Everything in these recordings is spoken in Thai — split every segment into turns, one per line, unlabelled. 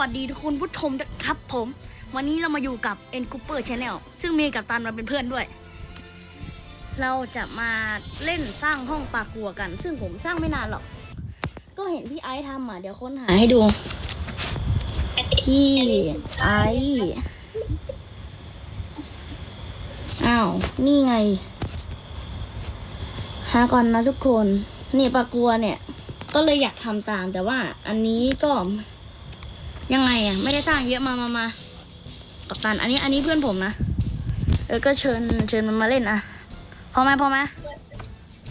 วัสดีทุกคนผู้ชมครับผม วันนี้เรามาอยู่กับ e n c o o p e r Channel ซึ่งมีกับตันมาเป็นเพื่อนด้วย เราจะมาเล่นสร้างห้องปลากัวกัน ซึ่งผมสร้างไม่นานหรอก ก็เห็นพี่ไอซ์ทำอะ เดี๋ยวค้นหาให้ดู พี่ไอซ์อ้าว นี่ไง หาก่อนนะทุกคน นี่ปลากัวเนี่ย ก็เลยอยากทำตามแต่ว่าอันนี้ก็ ยังไงอะ ไม่ได้สร้างเยอะมามามากับตัน อันนี้อันนี้เพื่อนผมนะ เออ ก็เชิญเชิญมันมาเล่นอะ พอไหมพอไหม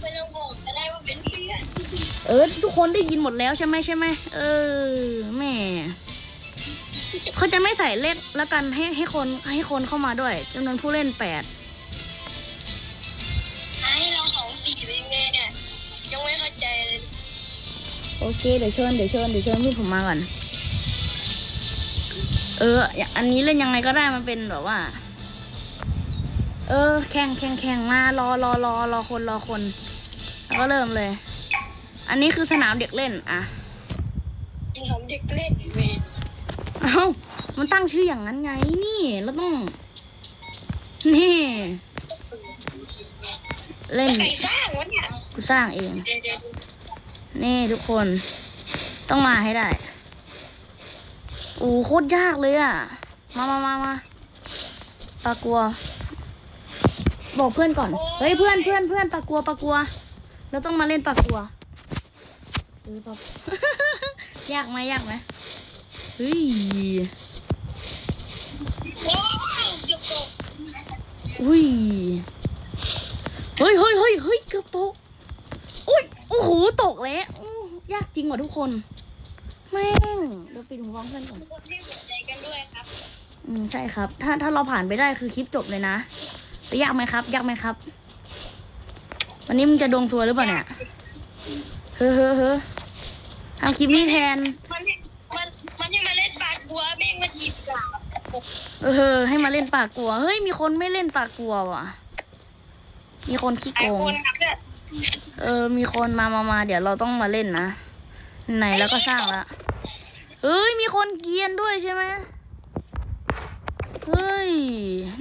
ไม่ต้องบอกก็ได้ว่าเป็นเพื่อน
เออ ทุกคนได้ยินหมดแล้วใช่ไหมใช่ไหม เออแหม่เขาจะไม่ใส่เลขแล้วกันให้ให้คนให้คนเข้ามาด้วยจำนวนผู้เล่นแปด
ให้เราสองสี่เลยไงเนี่ยยังไม่เข้าใจเลย
โอเค เดี๋ยวเชิญเดี๋ยวเชิญเดี๋ยวเชิญพี่ผมมาก่อน เอออย่างอันนี้เล่นยังไงก็ได้มันเป็นแบบว่า เออ แข่งแข่งแข่งมารอรอรอรอคนรอคน แล้วก็เริ่มเลย อันนี้คือสนามเด็กเล่นอะ
ผมเด็กเล่นเวย
เอ้ามันตั้งชื่ออย่างนั้นไงนี่เราต้อง นี่ เล่น
ใครสร้างวะเนี่ย
กูสร้างเอง
เดี๋ยวเดี๋ยว
นี่ทุกคน ต้องมาให้ได้ โอ้โคตรยากเลยอะ มามามามาปลากลัว บอกเพื่อนก่อน เฮ้ยเพื่อนเพื่อนเพื่อนปลากลัวปลากลัว เราต้องมาเล่นปลากลัวเออปลายากไหมยากไหมเฮ้ย
โอ้ยเกือบตก
อุ้ยเฮ้ยเฮ้ยเฮ้ยเฮ้ยเกือบตกอุ้ยโอ้โหตกแล้วอู้ยากจริงว่ะทุกคน แม่งเดี๋ยวปิดหูฟังเพื่อนก่อน
ทุกคนให้หัวใจกันด้วยครับ
อืมใช่ครับ ถ้าถ้าเราผ่านไปได้คือคลิปจบเลยนะแต่ยากไหมครับ ยากไหมครับ วันนี้มึงจะดวงซวยหรือเปล่าเนี่ยเฮ้อเฮ้อเฮ้อทำคลิปนี้แทน
มันให้มันมันให้มาเล่นปากบัวแม่งมาจีบสาว
เออ ให้มาเล่นปากกลัว เฮ้ย มีคนไม่เล่นปากกลัวว่ะ มีคนขี้
ไอ
โกง
คนครับเนี่ย
เออ มีคนมามามา เดี๋ยวเราต้องมาเล่นนะ ไหนแล้วก็สร้างละเฮ้ย มีคนเกรียนด้วยใช่ไหมเฮ้ย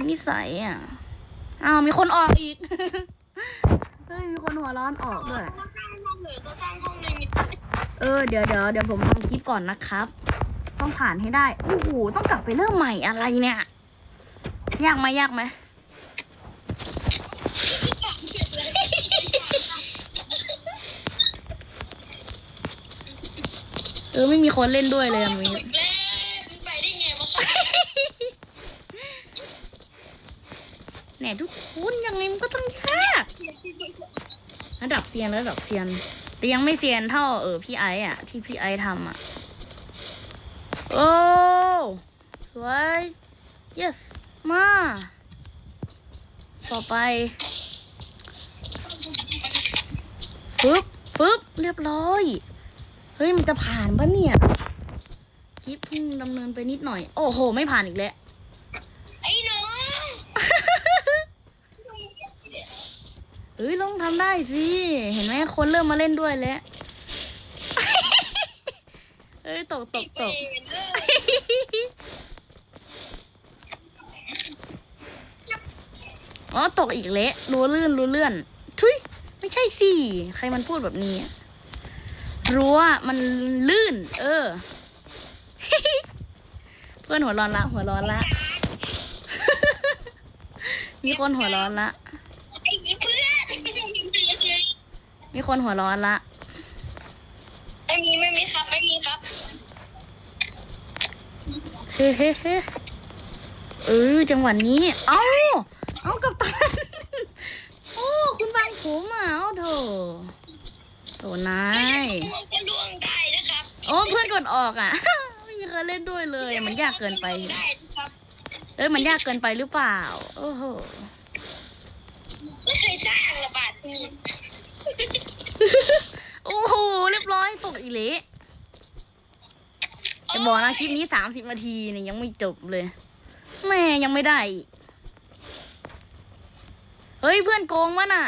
นิสัยอะ อ้าว มีคนออกอีก เฮ้ย มีคนหัวร้อนออกด้วย
เขาสร้างห้องเลยเขาสร้างห้องเลยมี
เออ เดี๋ยวเดี๋ยวเดี๋ยวผมทำคลิปก่อนนะครับ ต้องผ่านให้ได้ โอ้โห ต้องกลับไปเริ่มใหม่อะไรเนี่ย ยากไหมยากไหม ออไม่มีคนเล่นด้วยเลยอะมี
สุดแล้วมันไปได้ไงวะ
แหนทุกคนยังไงมันก็ต้องยากระดับเซียนระดับเซียน แต่ยังไม่เซียนเท่าเออพี่ไอซ์อะ ที่พี่ไอซ์ทำอะ โอ้สวย yes มา ต่อไปปึ๊บปึ๊บเรียบร้อย เฮ้ยมันจะผ่านปะเนี่ยคลิปเพิ่งดำเนินไปนิดหน่อย โอ้โห ไม่ผ่านอีกแล้ว
ไอ้น้อง
เอ้ยต้องทำได้สิ เห็นไหมคนเริ่มมาเล่นด้วยแล้วเอ้ยตกตกตกอ๋อตกอีกเละรู้ลื่นรู้เลื่อนทุยไม่ใช่สิ ใครมันพูดแบบนี้อะ รั้วมันลื่น เออ เพื่อนหัวร้อนละ หัวร้อนละ มีคนหัวร้อนละ
ไอ้เพื่อน
มีคนหัวร้อนละ
ไม่มีไม่มีครับ ไม่มีครับ
เฮ้เฮ้เฮ้เออจังหวะนี้ เอ้า เอากับตัน โอ้ คุณบางผมอะ เอาเถอะ โถนาย
ล่วงก็ล่วงได้นะครับ
โอ้เพื่อนกดออกอะ ไม่มีใครเล่นด้วยเลย มันยากเกินไป
ได้นะครับ
เอ้ยมันยากเกินไปหรือเปล่า โอ้โห
ไม่เคยสร้างระบาดนี้
โอ้โหเรียบร้อยตกอีเละจะบอกนะคลิปนี้สามสิบนาทีเนี่ยยังไม่จบเลยแม่ยังไม่ได้อีกเฮ้ยเพื่อนโกงวะน่ะ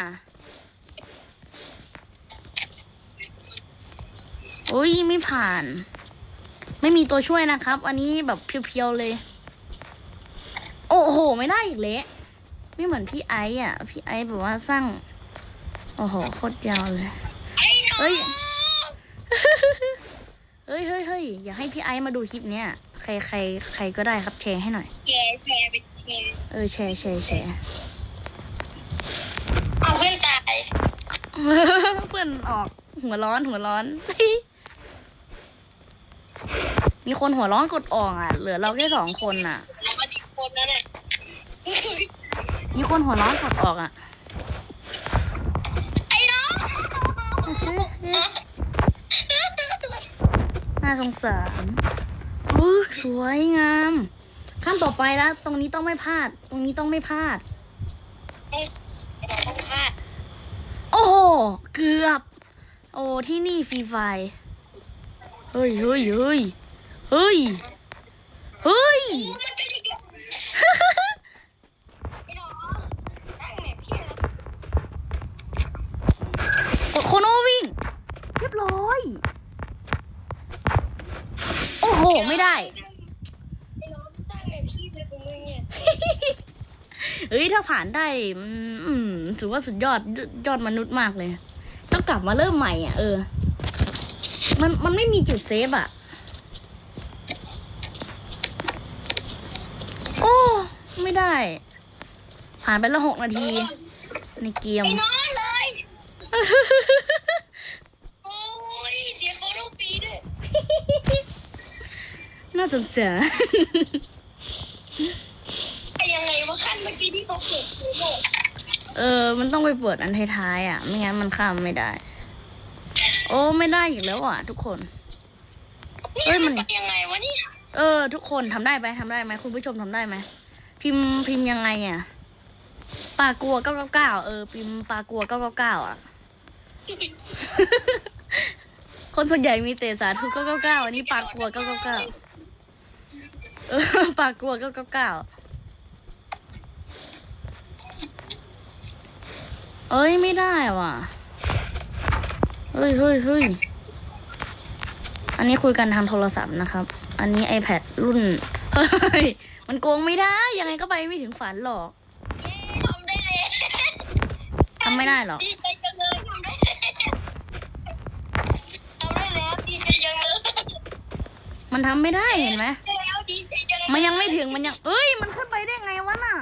โอ้ยไม่ผ่าน ไม่มีตัวช่วยนะครับ อันนี้แบบเพียวๆเลย โอ้โห ไม่ได้อีกเละไม่เหมือนพี่ไอซ์อะ พี่ไอซ์แบบว่าสร้าง โอ้โหโคตรยาวเลย
ไอ้น้อง
เฮ้ย เฮ้ยเฮ้ยเฮ้ยอยากให้พี่ไอซ์มาดูคลิปเนี้ย ใครใครใครก็ได้ครับแชร์ให้หน่อย
แชร์แชร์ไปแชร์
เออแชร์แชร์แชร์
เอาเพื่อนตาย
เพื่อนออกหัวร้อนหัวร้อน มีคนหัวร้อนกดออกอะ เหลือเราแค่สองคนอะ
แล้วมันอีกคนนั้นน่ะ
มีคนหัวร้อนกดออกอะ
ไอ้น้อง
น่าสงสารอุ๊ยสวยงาม ขั้นต่อไปแล้ว ตรงนี้ต้องไม่พลาด ตรงนี้ต้องไม่พลาด
ต้องพลาด
โอ้โห เกือบ โอ้ ที่นี่ฟรีไฟร์เฮ้ยเฮ้ยเฮ้ย เฮ้ย เฮ้ย
มันเป็นอย่างเงี้ยไอ้ย
โคโนวิ่ง เรียบร้อย โอ้โห ไม่ได้
ไเฮ้
ย ถ้าผ่านได้ อืมถือว่าสุดยอดยอดมนุษย์มากเลย ต้องกลับมาเริ่มใหม่อะ เออ มันมันไม่มีจุดเซฟอะ โอ้ ไม่ได้ ผ่านไปแล้วหกนาที ในเกม
ไอ้น้องเลย โอ้ยเสียเขาต้องปีด้วย
น่าสงสาร
ไอ้ยังไงวะขั้นเมื่อกี้ที่เขาเกิดคือโลก
เออ มันต้องไปเปิดอันท้ายๆอะ ไม่งั้นมันข้ามไม่ได้ โอ้ ไม่ได้อีกแล้วอะ ทุกคน เอ้ยมัน
ยังไงวะเนี่ย
เออ ทุกคนทำได้ไหมทำได้ไหมคุณผู้ชมทำได้ไหม พิมพ์พิมพ์ยังไงอะปลากลัวเก้าเก้าเก้าเออ พิมพ์ปลากลัวเก้าเก้าเก้าอะ คนส่วนใหญ่มีแต่สาธุเก้าเก้าเก้าอันนี้ปลากลัวเก้าเก้าเก้าเออปลากลัวเก้าเก้าเก้าเอ้ยไม่ได้ว่ะ เฮ้ยเฮ้ยเฮ้ยอันนี้คุยกันทางโทรศัพท์นะครับ อันนี้ iPad รุ่นเฮ้ยมันโกงไม่ได้ ยังไงก็ไปไม่ถึงฝันหรอก
เย้ทำได้เลย
ทำไม่ได้หรอก
ดีใจจังเลยทำได้เลยทำได้แล้วดีใจจังเลย
มันทำไม่ได้เห็นไหม
แล้วดีใจจังเลย
มันยังไม่ถึงมันยัง เอ้ย มันขึ้นไปได้ไงวะน่ะ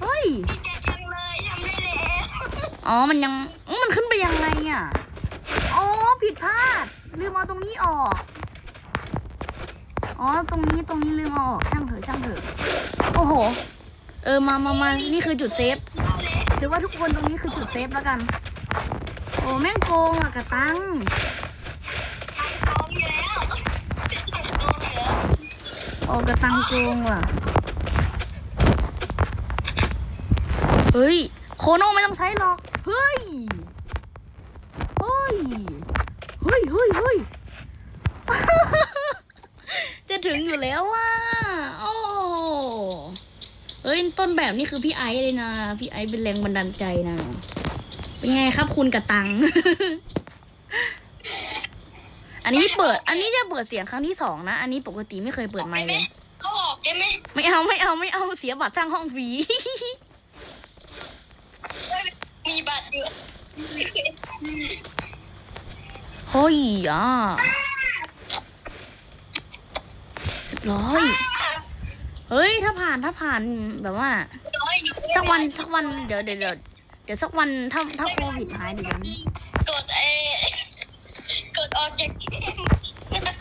เฮ้ย
ดีใจจังเลยทำได้แล้ว
อ๋อ มันยังอื้อมันขึ้นไปยังไงอะ อ๋อ ผิดพลาด ลืมเอาตรงนี้ออก อ๋อ ตรงนี้ตรงนี้ลืมเอาออกช่างเถอะช่างเถอะ โอ้โห เออมามามานี่คือจุดเซฟถือว่าทุกคนตรงนี้คือจุดเซฟแล้วกัน โอ้แม่งโกงอะกระตัง
โอ้ก
ระตังโกงว่ะ เฮ้ย โคโน่ไม่ต้องใช้หรอก เฮ้ย เฮ้ย เฮ้ยเฮ้ยเฮ้ย ถึงอยู่แล้วว่ะโอ้เฮ้ยต้นแบบนี่คือพี่ไอซ์เลยนะ พี่ไอซ์เป็นแรงบันดาลใจนะ เป็นไงครับคุณกระตัง อันนี้เปิด อันนี้จะเปิดเสียงครั้งที่สองนะ อันนี้ปกติไม่เคยเปิดไมค์เลย
เขาออกได้ไหม
ไม่เอาไม่เอาไม่เอาเสียบัตรสร้างห้องฟรี
มีบัตรอยู่
เฮ้ยอะเรีย บร้อย เฮ้ย ถ้าผ่านถ้าผ่านแบบว่า
น้อยหนู
สักวันสักวันเดี๋ยวเดี๋ยวเดี๋ยวเดี๋ยวสักวันถ้าถ้าโควิดหายเดี๋ยวนั้น
กดเอกดออกจากเกม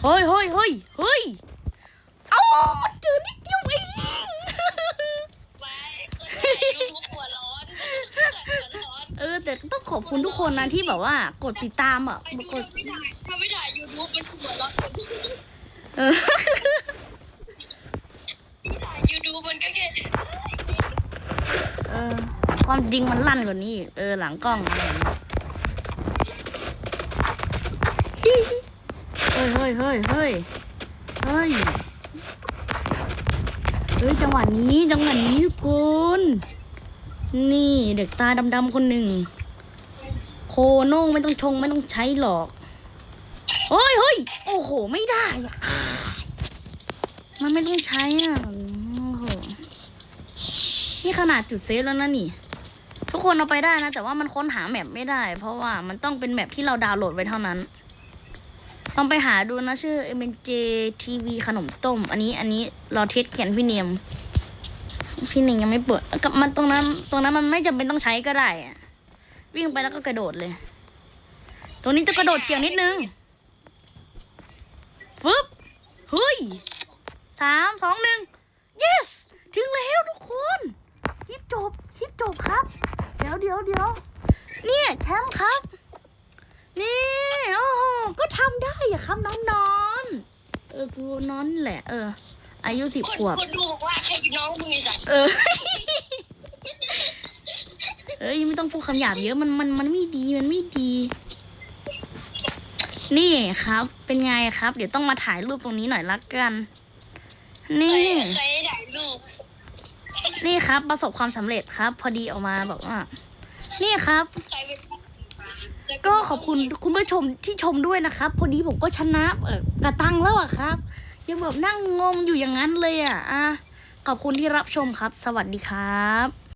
เฮ้ยเฮ้ยเฮ้ยเฮ้ยเอามันเจอนิดเดียวเอง
ไปคนไหนยูทูบหัวร้อนหัวร้อน
เออแต่ต้องขอบคุณทุกคนนะที่แบบว่ากดติดตามอะ
ไอ้
ก
ที่
ด
ไม่ถ่ายถ้าไม่ถ่ายยูทูบมันหัวร้อนกว่าที่
เออ
ถ่ายยูทูบมันก็แค่
เออ ความจริงมันลั่นกว่านี้อีกเออหลังกล้องอะไรอย่างเงี้ยเฮ้ยเฮ้ยเฮ้ยเฮ้ยเฮ้ยเฮ้ยจังหวะนี้จังหวะนี้ทุกคนนี่เด็กตาดำๆคนหนึ่ง โคโน่งไม่ต้องชงไม่ต้องใช้หรอก เฮ้ยเฮ้ยโอ้โห ไม่ได้อะมันไม่ต้องใช้อะโอ้โหนี่ขนาดจุดเซฟแล้วนะนี่ ทุกคนเอาไปได้นะ แต่ว่ามันค้นหาแมปไม่ได้ เพราะว่ามันต้องเป็นแมปที่เราดาวน์โหลดไว้เท่านั้นลองไปหาดูนะ ชื่อ m n j TV ขนมต้ม อันนี้อันนี้เราเทสเขียนพี่เนียม พี่เนียมยังไม่เปิดกับมันตรงนั้น ตรงนั้นมันไม่จำเป็นต้องใช้ก็ได้วิ่งไปแล้วก็กระโดดเลย ตรงนี้จะกระโดดเฉียงนิดนึง ปึ๊บเฮ้ยสามสองหนึ่ง yes ถึงแล้วทุกคนคลิปจบคลิปจบครับ เดี๋ยวเดี๋ยวเดี๋ยวเนี่ยแชมป์ครับ นี่โอ้โหก็ทำได้อะครับน้องนอน เออกูนอนแหละ เออ อายุสิบ
คน
ขวบ
คนดูบอกว่าใครเป็นน้องมึงไอ้สัตว์
เออเอ้ยไม่ต้องพูดคำหยาบเยอะมันมันมันไม่ดีมันไม่ดี นี่ครับ เป็นไงครับ เดี๋ยวต้องมาถ่ายรูปตรงนี้หน่อยละกัน นี่
ใครถ่ายรูป
นี่ครับประสบความสำเร็จครับ พอดีออกมาแบบว่า นี่ครับ
ใครเป็น
ก็ขอบคุณคุณผู้ชมที่ชมด้วยนะครับ พอดีผมก็ชนะเอ่อกระตังแล้วอะครับ ยังแบบนั่งงงอยู่อย่างนั้นเลยอะอะขอบคุณที่รับชมครับ สวัสดีครับ